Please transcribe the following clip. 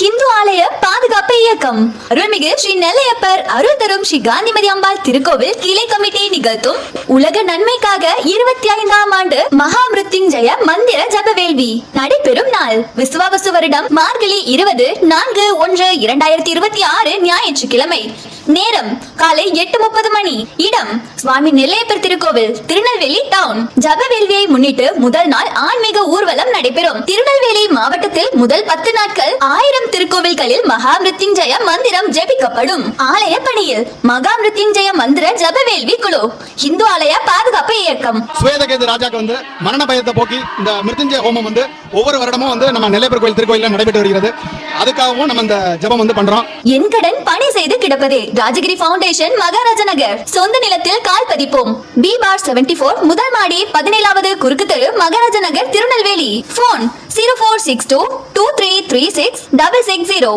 இந்து ஆலய பாதுகாப்பு இயக்கம். அருள்மிகு ஸ்ரீ நெல்லையப்பர் அருள் தரும் ஸ்ரீ காந்திமதி அம்பாள் திருக்கோவில் கிளை கமிட்டி நிகழ்த்தும் உலக நன்மைக்காக இருபத்தி ஐந்தாம் ஆண்டு மகா மிருத்யுஞ்சய மந்திர ஜப வேள்வி நடைபெறும் நாள். விசுவாவசு வருடம் மார்கழி இருபது நான்கு ஒன்று இரண்டாயிரத்தி இருபத்தி ஆறு ஞாயிற்றுக்கிழமை. நேரம் காலை எட்டு முப்பது மணி. இடம் சுவாமி நெல்லையப்பர் திருக்கோவில் திருநெல்வேலி டவுன் ஜப வேள்வியை முன்னிட்டு முதல் நாள் ஆன்மீக ஊர்வலம் நடைபெறும். திருநெல்வேலி மாவட்டத்தில் முதல் பத்து நாட்கள் ஆயிரம் திருக்கோவில்களில் மகா மிருத்யுஞ்சய மந்திரம் ஜெபிக்கப்படும். ஆலய பணியில் மகா மிருத்யுஞ்சய மந்திர ஜப வேள்வி குழு. இந்து ஆலய பாதுகாப்பு இயக்கம். சுவேதகேது ராஜாக்கு வந்து மரண பயத்தை போக்கி இந்த மிருத்யுஞ்சய ஹோமம் வந்து ஒவ்வொரு வருடமும் வந்து நம்ம நெல்லையப்பர் கோயில் திருக்கோயிலில் நடைபெற்று வருகிறது. அதுக்காகவும் நம்ம இந்த ஜெபம் வந்து பண்றோம். என் கடன் பணி செய்து கிடப்பதே ராஜகிரி பவுண்டேஷன் மகாராஜ நகர் சொந்த நிலத்தில் கால் பதிப்போம். பி பார் செவன்டி போர் முதல் மாடி பதினேழாவது குறுக்கு தெரு Maharaj Nagar Tirunelveli. Phone zero four six two two three three six double six zero